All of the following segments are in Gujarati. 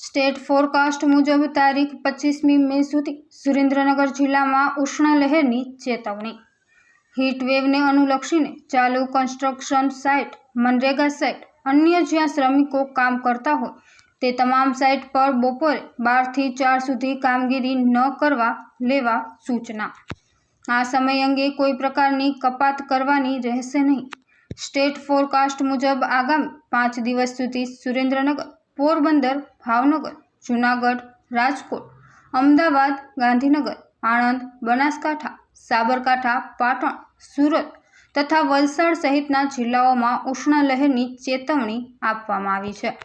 સ્ટેટ ફોરકાસ્ટ મુજબ તારીખ પચીસમી મે સુધી સુરેન્દ્રનગર જિલ્લામાં ઉષ્ણ લહેરની ચેતવણી. હીટવેવને અનુલક્ષીને ચાલુ કન્સ્ટ્રક્શન સાઇટ, મનરેગા સાઇટ, અન્ય જ્યાં શ્રમિકો કામ કરતા હોય તે તમામ સાઇટ પર બપોરે બારથી ચાર સુધી કામગીરી ન કરવા લેવા સૂચના. આ સમય અંગે કોઈ પ્રકારની કપાત કરવાની રહેશે નહીં. સ્ટેટ ફોરકાસ્ટ મુજબ આગામી પાંચ દિવસ સુધી સુરેન્દ્રનગર પોરબંદર, ભાવનગર, જૂનાગઢ, રાજકોટ, અમદાવાદ, ગાંધીનગર, આણંદ, બનાસકાંઠા, સાબરકાંઠા, પાટણ, સુરત તથા વલસાડ સહિતના જિલ્લાઓમાં ઉષ્ણલહેરની ચેતવણી આપવામાં આવી છે.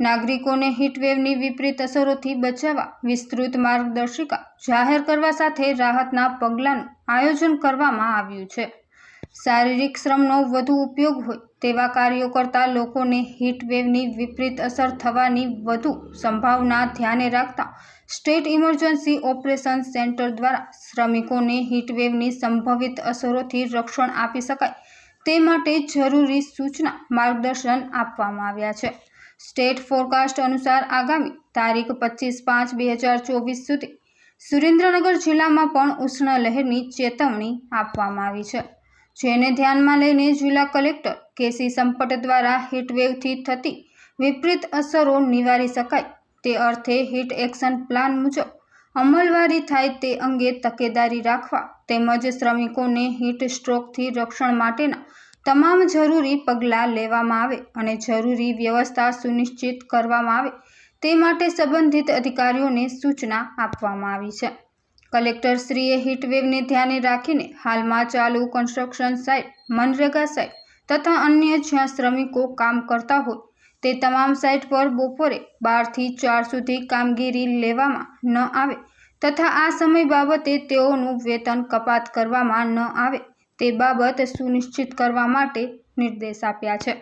નાગરિકોને હીટવેવની વિપરીત અસરોથી બચાવવા, વિસ્તૃત માર્ગદર્શિકા જાહેર કરવા સાથે રાહતના પગલાંનું આયોજન કરવામાં આવ્યું છે. શારીરિક શ્રમનો વધુ ઉપયોગ હોય તેવા કાર્યો કરતા લોકોને હીટવેવની વિપરીત અસર થવાની વધુ સંભાવના ધ્યાને રાખતા સ્ટેટ ઇમરજન્સી ઓપરેશન સેન્ટર દ્વારા શ્રમિકોને હીટવેવની સંભવિત અસરોથી રક્ષણ આપી શકાય તે માટે જરૂરી સૂચના માર્ગદર્શન આપવામાં આવ્યા છે. સ્ટેટ ફોરકાસ્ટ અનુસાર આગામી તારીખ પચીસ પાંચ બે હજાર ચોવીસ સુધી સુરેન્દ્રનગર જિલ્લામાં પણ ઉષ્ણ લહેરની ચેતવણી આપવામાં આવી છે. જેને ધ્યાનમાં લઈને જિલ્લા કલેક્ટર કેસી સંપટ દ્વારા હીટવેવથી થતી વિપરીત અસરો નિવારી શકાય તે અર્થે હીટ એક્શન પ્લાન મુજબ અમલવારી થાય તે અંગે તકેદારી રાખવા તેમજ શ્રમિકોને હીટ સ્ટ્રોકથી રક્ષણ માટેના તમામ જરૂરી પગલાં લેવામાં આવે અને જરૂરી વ્યવસ્થા સુનિશ્ચિત કરવામાં આવે તે માટે સંબંધિત અધિકારીઓને સૂચના આપવામાં આવી છે. કલેક્ટરશ્રીએ હીટવેવને ધ્યાને રાખીને હાલમાં ચાલુ કન્સ્ટ્રક્શન સાઇટ, મનરેગા સાઇટ તથા અન્ય જ્યાં શ્રમિકો કામ કરતા હોય તે તમામ સાઇટ પર બપોરે બારથી ચાર સુધી કામગીરી લેવામાં ન આવે તથા આ સમય બાબતે તેઓનું વેતન કપાત કરવામાં ન આવે તે બાબત સુનિશ્ચિત કરવા માટે નિર્દેશ આપ્યા છે.